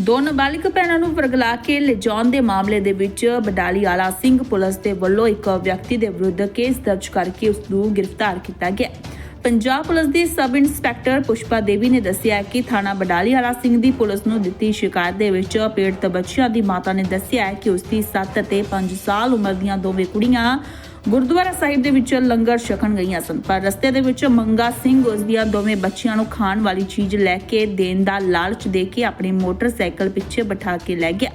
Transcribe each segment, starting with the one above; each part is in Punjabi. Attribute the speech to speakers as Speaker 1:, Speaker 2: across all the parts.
Speaker 1: ਦੋ ਨਾਬਾਲਿਗ ਭੈਣਾਂ ਨੂੰ ਵਰਗਲਾ ਕੇ ਲਿਜਾਉਣ ਦੇ ਮਾਮਲੇ ਦੇ ਵਿੱਚ ਬਡਾਲੀ ਆਲਾ ਸਿੰਘ ਪੁਲਿਸ ਦੇ ਵੱਲੋਂ ਇੱਕ ਵਿਅਕਤੀ ਦੇ ਵਿਰੁੱਧ ਕੇਸ ਦਰਜ ਕਰਕੇ ਉਸ ਨੂੰ ਗ੍ਰਿਫਤਾਰ ਕੀਤਾ ਗਿਆ। ਪੰਜਾਬ ਪੁਲਿਸ ਦੀ ਸਬ ਇੰਸਪੈਕਟਰ ਪੁਸ਼ਪਾ ਦੇਵੀ ਨੇ ਦੱਸਿਆ ਕਿ ਥਾਣਾ ਬਡਾਲੀ ਆਲਾ ਸਿੰਘ ਦੀ ਪੁਲਿਸ ਨੂੰ ਦਿੱਤੀ ਸ਼ਿਕਾਇਤ ਦੇ ਵਿੱਚ ਪੀੜਤ ਬੱਚਿਆਂ ਦੀ ਮਾਤਾ ਨੇ ਦੱਸਿਆ ਹੈ ਕਿ ਉਸ ਦੀ 7 ਅਤੇ 5 ਸਾਲ ਉਮਰ ਦੀਆਂ ਦੋਵੇਂ ਕੁੜੀਆਂ ਗੁਰਦੁਆਰਾ ਸਾਹਿਬ ਦੇ ਵਿੱਚ ਲੰਗਰ ਛਕਣ ਗਈਆਂ ਸਨ ਪਰ ਰਸਤੇ ਦੇ ਵਿੱਚ ਮੰਗਾ ਸਿੰਘ ਉਸ ਦੀਆਂ ਦੋਵੇਂ ਬੱਚੀਆਂ ਨੂੰ ਖਾਣ ਵਾਲੀ ਚੀਜ਼ ਲੈ ਕੇ ਦੇਣ ਦਾ ਲਾਲਚ ਦੇ ਕੇ ਆਪਣੀ ਮੋਟਰਸਾਈਕਲ ਪਿੱਛੇ ਬਿਠਾ ਕੇ ਲੈ ਗਿਆ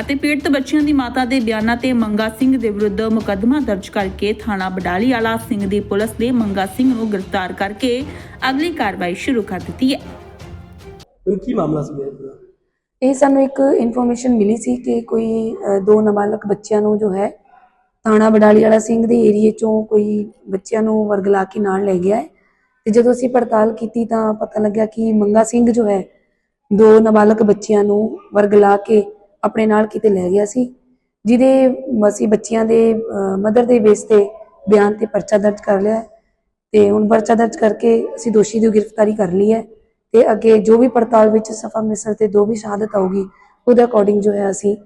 Speaker 1: ਅਤੇ ਪੀੜਤ ਬੱਚਿਆਂ ਦੀ ਮਾਤਾ ਦੇ ਬਿਆਨਾਂ ਤੇ ਮੰਗਾ ਸਿੰਘ ਦੇ ਵਿਰੁੱਧ ਮੁਕੱਦਮਾ ਦਰਜ ਕਰਕੇ ਥਾਣਾ ਬਡਾਲੀ ਵਾਲਾ ਸਿੰਘ ਦੀ ਪੁਲਿਸ ਨੇ ਮੰਗਾ ਸਿੰਘ ਨੂੰ ਗ੍ਰਿਫਤਾਰ ਕਰਕੇ ਅਗਲੀ ਕਾਰਵਾਈ ਸ਼ੁਰੂ ਕਰ ਦਿੱਤੀ ਹੈ।
Speaker 2: ਕੀ ਮਾਮਲਾ ਸੀ ਇਹ?
Speaker 3: ਸਾਨੂੰ ਇੱਕ ਇਨਫੋਰਮੇਸ਼ਨ ਮਿਲੀ ਸੀ ਕਿ ਕੋਈ ਦੋ ਨਾਬਾਲਗ ਬੱਚਿਆਂ ਨੂੰ ਜੋ ਹੈ ਥਾਣਾ ਬਡਾਲੀ ਵਾਲਾ ਸਿੰਘ ਦੇ ਏਰੀਏ ਚੋਂ ਕੋਈ ਬੱਚਿਆਂ ਨੂੰ ਵਰਗਲਾ ਕੇ ਨਾਲ ਲੈ ਗਿਆ ਹੈ। ਤੇ ਜਦੋਂ ਅਸੀਂ ਪੜਤਾਲ ਕੀਤੀ ਤਾਂ ਪਤਾ ਲੱਗਿਆ ਕਿ ਮੰਗਾ ਸਿੰਘ ਜੋ ਹੈ, ਦੋ ਨਾਬਾਲਗ ਬੱਚਿਆਂ ਨੂੰ ਵਰਗਲਾ ਕੇ ਆਪਣੇ ਨਾਲ ਕਿਤੇ ਲੈ ਗਿਆ ਸੀ, ਜਿਹਦੇ ਅਸੀਂ ਬੱਚਿਆਂ ਦੇ ਮਦਰ ਦੇ ਬੇਸ ਤੇ ਬਿਆਨ ਤੇ ਪਰਚਾ ਦਰਜ ਕਰ ਲਿਆ ਹੈ। ਤੇ ਹੁਣ ਪਰਚਾ ਦਰਜ ਕਰਕੇ ਅਸੀਂ ਦੋਸ਼ੀ ਦੀ ਗ੍ਰਿਫਤਾਰੀ ਕਰ ਲਈ ਹੈ ਤੇ ਅੱਗੇ ਜੋ ਵੀ ਪੜਤਾਲ ਵਿੱਚ ਸਫਾ ਮਿਸਰ ਤੇ ਜੋ ਵੀ ਸ਼ਹਾਦਤ ਆਊਗੀ, ਉਹਦੇ ਅਕੋਰਡਿੰਗ ਜੋ ਹੈ ਅਸੀਂ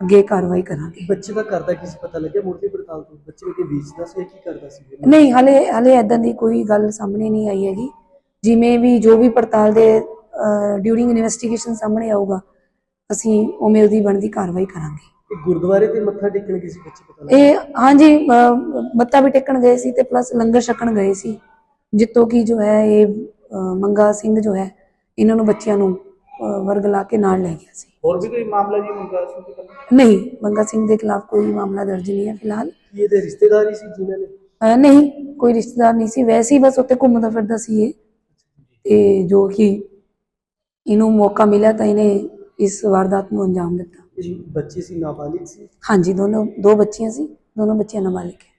Speaker 3: ਅੱਗੇ ਕਾਰਵਾਈ ਕਰਾਂਗੇ।
Speaker 2: ਬੱਚੇ ਦਾ ਕਰਦਾ ਕੀ ਸੀ ਪਤਾ ਲੱਗਿਆ? ਮੁਰਦੀ ਪੜਤਾਲ ਤੋਂ ਬੱਚੇ ਨੂੰ ਕੀ ਵੇਚਦਾ ਸੀ ਜਾਂ ਕੀ ਕਰਦਾ ਸੀ?
Speaker 3: ਨਹੀਂ ਹਲੇ ਹਲੇ ਐਦਾਂ ਦੀ ਕੋਈ ਗੱਲ ਸਾਹਮਣੇ ਨਹੀਂ ਆਈ ਹੈਗੀ। ਜਿਵੇਂ ਵੀ ਜੋ ਵੀ ਪੜਤਾਲ ਦੇ ਡਿਊਰਿੰਗ ਇਨਵੈਸਟੀਗੇਸ਼ਨ ਸਾਹਮਣੇ ਆਊਗਾ ਅਸੀਂ ਉਵੇਂ ਉਹਦੀ ਬਣਦੀ ਕਾਰਵਾਈ ਕਰਾਂਗੇ।
Speaker 2: ਗੁਰਦੁਆਰੇ ਤੇ ਮੱਥਾ ਟੇਕਣ ਗਏ ਸੀ ਬੱਚੇ ਪਤਾ
Speaker 3: ਇਹ ਹਾਂਜੀ ਮੱਥਾ ਵੀ ਟੇਕਣ ਗਏ ਸੀ ਤੇ ਪਲੱਸ ਲੰਗਰ ਛਕਣ ਗਏ ਸੀ। ਜਿੱਤੋਂ ਕੀ ਜੋ ਹੈ ਇਹ ਮੰਗਾ ਸਿੰਘ ਜੋ ਹੈ ਇਹਨਾਂ ਨੂੰ ਬੱਚਿਆਂ ਨੂੰ ਅ, ਵਰਗਲਾ ਕੇ ਨਾਲ ਲੈ ਗਿਆ ਸੀ।
Speaker 2: ਹੋਰ ਵੀ ਕੋਈ ਮਾਮਲਾ ਜੀ ਮੰਗਾ ਸੀ ਕਿ
Speaker 3: ਨਹੀਂ ਮੰਗਾ ਸਿੰਘ ਦੇ ਖਿਲਾਫ ਕੋਈ ਮਾਮਲਾ ਦਰਜ ਨਹੀਂ ਹੈ ਫਿਲਹਾਲ।
Speaker 2: ਕੀ ਇਹਦੇ ਰਿਸ਼ਤੇਦਾਰੀ ਸੀ ਜਿਨ੍ਹਾਂ ਨੇ?
Speaker 3: ਨਹੀਂ ਕੋਈ ਰਿਸ਼ਤੇਦਾਰ ਨਹੀਂ ਸੀ। ਵੈਸੇ ਹੀ ਬਸ ਉੱਤੇ ਘੁੰਮਦਾ ਫਿਰਦਾ ਸੀ ਇਹ। ਤੇ ਜੋ ਕਿ ਇਹਨੂੰ ਮੌਕਾ ਮਿਲਿਆ ਤਾਂ ਇਹਨੇ ਇਸ ਵਾਰਦਾਤ ਨੂੰ ਅੰਜਾਮ ਦਿੱਤਾ।
Speaker 2: ਇਹ ਬੱਚੇ ਸੀ ਨਾਬਾਲਿਗ ਸੀ?
Speaker 3: ਹਾਂਜੀ ਦੋਨੋਂ ਦੋ ਬੱਚੀਆਂ ਸੀ। ਦੋਨੋਂ ਬੱਚੀਆਂ ਨਾਬਾਲਿਗ ਹੈ।